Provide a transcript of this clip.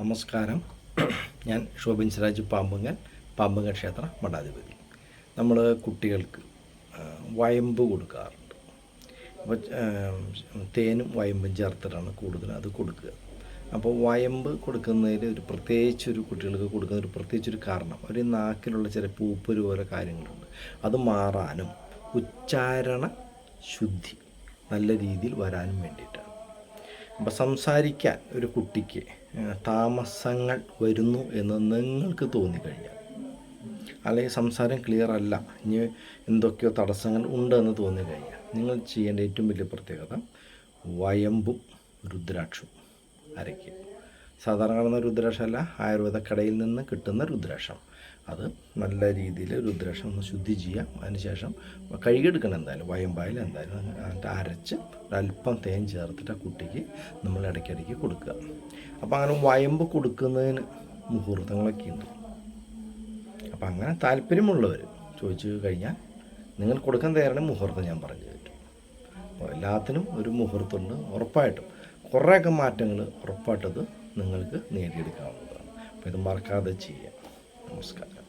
നമസ്കാരം. ഞാൻ ശോഭൻ സിറാജ് പാമ്പുങ്ങൻ പാമ്പുങ്ങൻ ക്ഷേത്ര മഠാധിപതി. നമ്മൾ കുട്ടികൾക്ക് വയമ്പ് കൊടുക്കാറുണ്ട്. അപ്പോൾ തേനും വയമ്പും ചേർത്തിട്ടാണ് കൂടുതൽ അത് കൊടുക്കുക. അപ്പോൾ വയമ്പ് കൊടുക്കുന്നതിൽ ഒരു പ്രത്യേകിച്ച് ഒരു കുട്ടികൾക്ക് കൊടുക്കുന്ന ഒരു പ്രത്യേകിച്ചൊരു കാരണം ഒരു നാക്കിലുള്ള ചില പൂപ്പര് പോലെ കാര്യങ്ങളുണ്ട്. അത് മാറാനും ഉച്ചാരണ ശുദ്ധി നല്ല രീതിയിൽ വരാനും വേണ്ടിയിട്ടാണ്. അപ്പോൾ സംസാരിക്കാൻ ഒരു കുട്ടിക്ക് താമസങ്ങൾ വരുന്നു എന്ന് നിങ്ങൾക്ക് തോന്നിക്കഴിഞ്ഞാൽ. അല്ലെങ്കിൽ സംസാരം ക്ലിയർ അല്ല ഇനി എന്തൊക്കെയോ തടസ്സങ്ങൾ ഉണ്ടെന്ന് തോന്നിക്കഴിഞ്ഞാൽ നിങ്ങൾ ചെയ്യേണ്ട ഏറ്റവും വലിയ പ്രത്യേകത വയമ്പും രുദ്രാക്ഷവും അരയ്ക്കുക. സാധാരണ കാണുന്ന രുദ്രാക്ഷമല്ല ആയുർവേദ കടയിൽ നിന്ന് കിട്ടുന്ന രുദ്രാക്ഷം. അത് നല്ല രീതിയിൽ രുദ്രാക്ഷം ഒന്ന് ശുദ്ധി ചെയ്യാം. അതിനുശേഷം കഴുകിയെടുക്കണം എന്തായാലും വയമ്പായിൽ എന്തായാലും. എന്നിട്ട് അരച്ച് ഒരല്പം തേൻ ചേർത്തിട്ട് ആ കുട്ടിക്ക് നമ്മൾ ഇടയ്ക്കിടയ്ക്ക് കൊടുക്കുക. അപ്പോൾ അങ്ങനെ വയമ്പ് കൊടുക്കുന്നതിന് മുഹൂർത്തങ്ങളൊക്കെ ഉണ്ട്. അപ്പോൾ അങ്ങനെ താല്പര്യമുള്ളവർ ചോദിച്ചു കഴിഞ്ഞാൽ നിങ്ങൾ കൊടുക്കാൻ തയ്യാറാണ് മുഹൂർത്തം ഞാൻ പറഞ്ഞു തരും അപ്പോൾ എല്ലാത്തിനും ഒരു മുഹൂർത്തമുണ്ട് ഉറപ്പായിട്ടും. കുറേയൊക്കെ മാറ്റങ്ങൾ ഉറപ്പായിട്ടത് നിങ്ങൾക്ക് നേടിയെടുക്കാവുന്നതാണ്. അപ്പോൾ ഇത് മറക്കാതെ ചെയ്യാം നമസ്കാരം.